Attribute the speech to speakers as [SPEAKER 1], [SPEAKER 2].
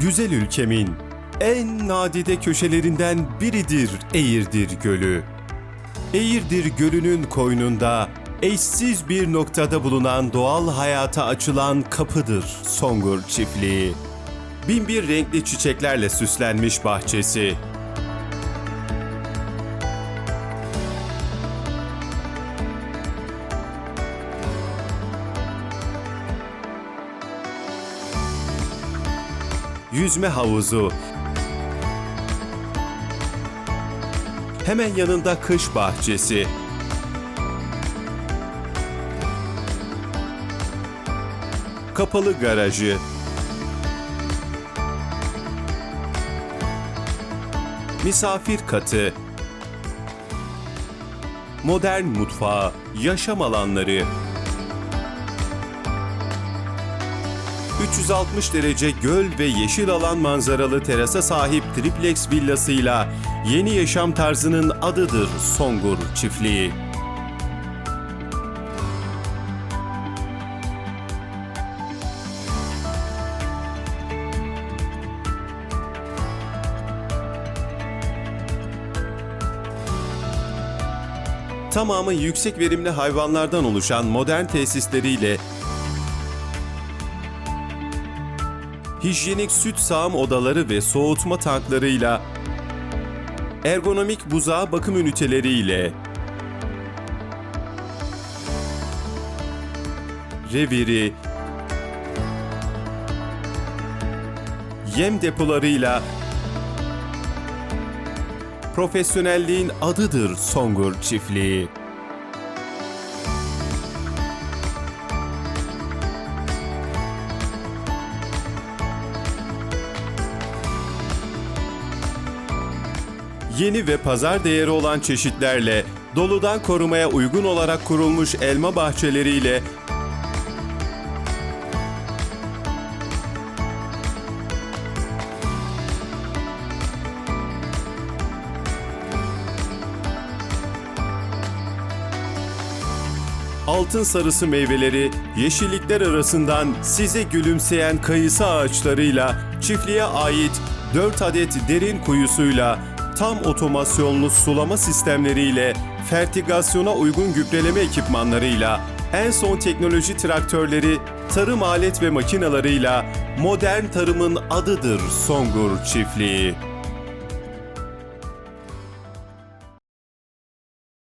[SPEAKER 1] güzel ülkemin en nadide köşelerinden biridir Eğirdir Gölü. Eğirdir Gölü'nün koynunda eşsiz bir noktada bulunan doğal hayata açılan kapıdır Songur Çiftliği. Binbir renkli çiçeklerle süslenmiş bahçesi, yüzme havuzu, hemen yanında kış bahçesi, kapalı garajı, misafir katı, modern mutfağı, yaşam alanları, 360 derece göl ve yeşil alan manzaralı terasa sahip triplex villasıyla yeni yaşam tarzının adıdır Songur Çiftliği. Tamamı yüksek verimli hayvanlardan oluşan modern tesisleriyle hijyenik süt sağım odaları ve soğutma tanklarıyla, ergonomik buzağı bakım üniteleriyle, reviri, yem depolarıyla profesyonelliğin adıdır Songur Çiftliği. Yeni ve pazar değeri olan çeşitlerle, doludan korumaya uygun olarak kurulmuş elma bahçeleriyle altın sarısı meyveleri, yeşillikler arasından size gülümseyen kayısı ağaçlarıyla, çiftliğe ait 4 adet derin kuyusuyla, tam otomasyonlu sulama sistemleriyle, fertigasyona uygun gübreleme ekipmanlarıyla, en son teknoloji traktörleri, tarım alet ve makinalarıyla modern tarımın adıdır Songur Çiftliği.